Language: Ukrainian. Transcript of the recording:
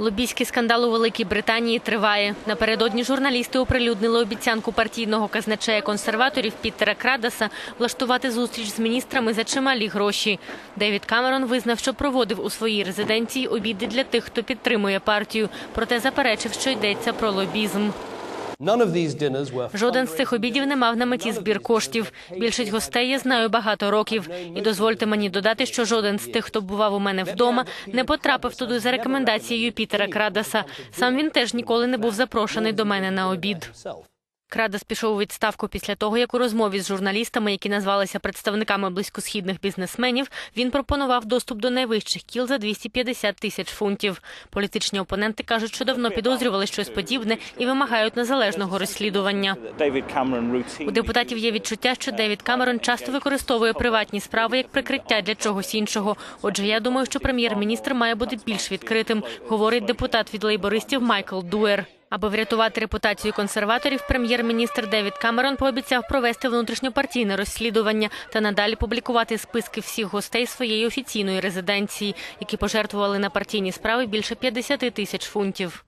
Лобійський скандал у Великій Британії триває. Напередодні журналісти оприлюднили обіцянку партійного казначея консерваторів Пітера Крадаса влаштувати зустріч з міністрами за чималі гроші. Девід Камерон визнав, що проводив у своїй резиденції обіди для тих, хто підтримує партію, проте заперечив, що йдеться про лобізм. Жоден з цих обідів не мав на меті збір коштів. Більшість гостей я знаю багато років. І дозвольте мені додати, що жоден з тих, хто бував у мене вдома, не потрапив туди за рекомендацією Пітера Крадаса. Сам він теж ніколи не був запрошений до мене на обід. Крадас пішов у відставку після того, як у розмові з журналістами, які назвалися представниками близькосхідних бізнесменів, він пропонував доступ до найвищих кіл за 250 тисяч фунтів. Політичні опоненти кажуть, що давно підозрювали щось подібне і вимагають незалежного розслідування. У депутатів є відчуття, що Девід Камерон часто використовує приватні справи як прикриття для чогось іншого. Отже, я думаю, що прем'єр-міністр має бути більш відкритим, говорить депутат від лейбористів Майкл Дуер. Аби врятувати репутацію консерваторів, прем'єр-міністр Девід Камерон пообіцяв провести внутрішньопартійне розслідування та надалі публікувати списки всіх гостей своєї офіційної резиденції, які пожертвували на партійні справи більше 50 тисяч фунтів.